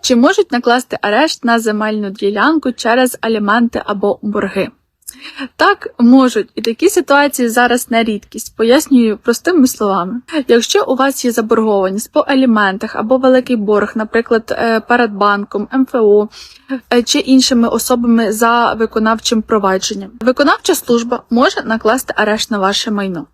Чи можуть накласти арешт на земельну ділянку через аліменти або борги? Так, можуть, і такі ситуації зараз не рідкість. Пояснюю простими словами. Якщо у вас є заборгованість по аліментах або великий борг, наприклад, е, перед банком, МФО е, чи іншими особами за виконавчим провадженням, виконавча служба може накласти арешт на ваше майно.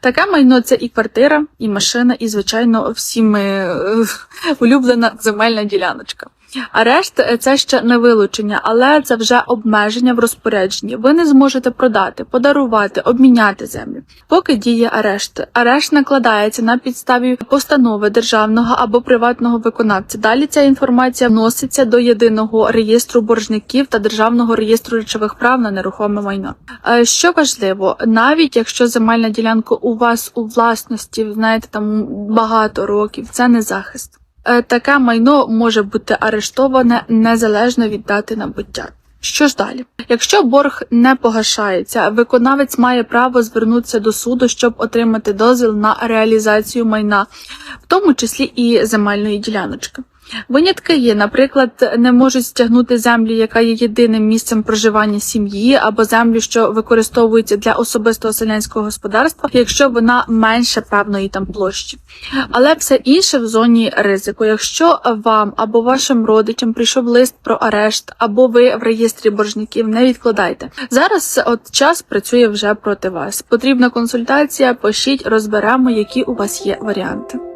Таке майно це і квартира, і машина, і, звичайно, всіми е, улюблена земельна діляночка. Арешт е, це ще не вилучення, але це вже обмеження в розпорядженні. Ви не зможете продати, подарувати, обміняти землю. Поки діє арешт. Арешт накладається на підставі постанови державного або приватного виконавця. Далі ця інформація вноситься до єдиного реєстру боржників та державного реєстру речових прав на нерухоме майно. Е, Що важливо, навіть якщо земельна ділянка у вас у власності, знаєте, там багато років, це не захист. Е, Таке майно може бути арештоване незалежно від дати набуття. Що ж далі? Якщо борг не погашається, виконавець має право звернутися до суду, щоб отримати дозвіл на реалізацію майна, в тому числі і земельної діляночки. Винятки є, наприклад, не можуть стягнути землю, яка є єдиним місцем проживання сім'ї, або землю, що використовується для особистого селянського господарства, якщо вона менше певної там площі. Але все інше в зоні ризику. Якщо вам або вашим родичам прийшов лист про арешт, або ви в реєстрі боржників, не відкладайте. Зараз от час працює вже проти вас. Потрібна консультація, пишіть, розберемо, які у вас є варіанти.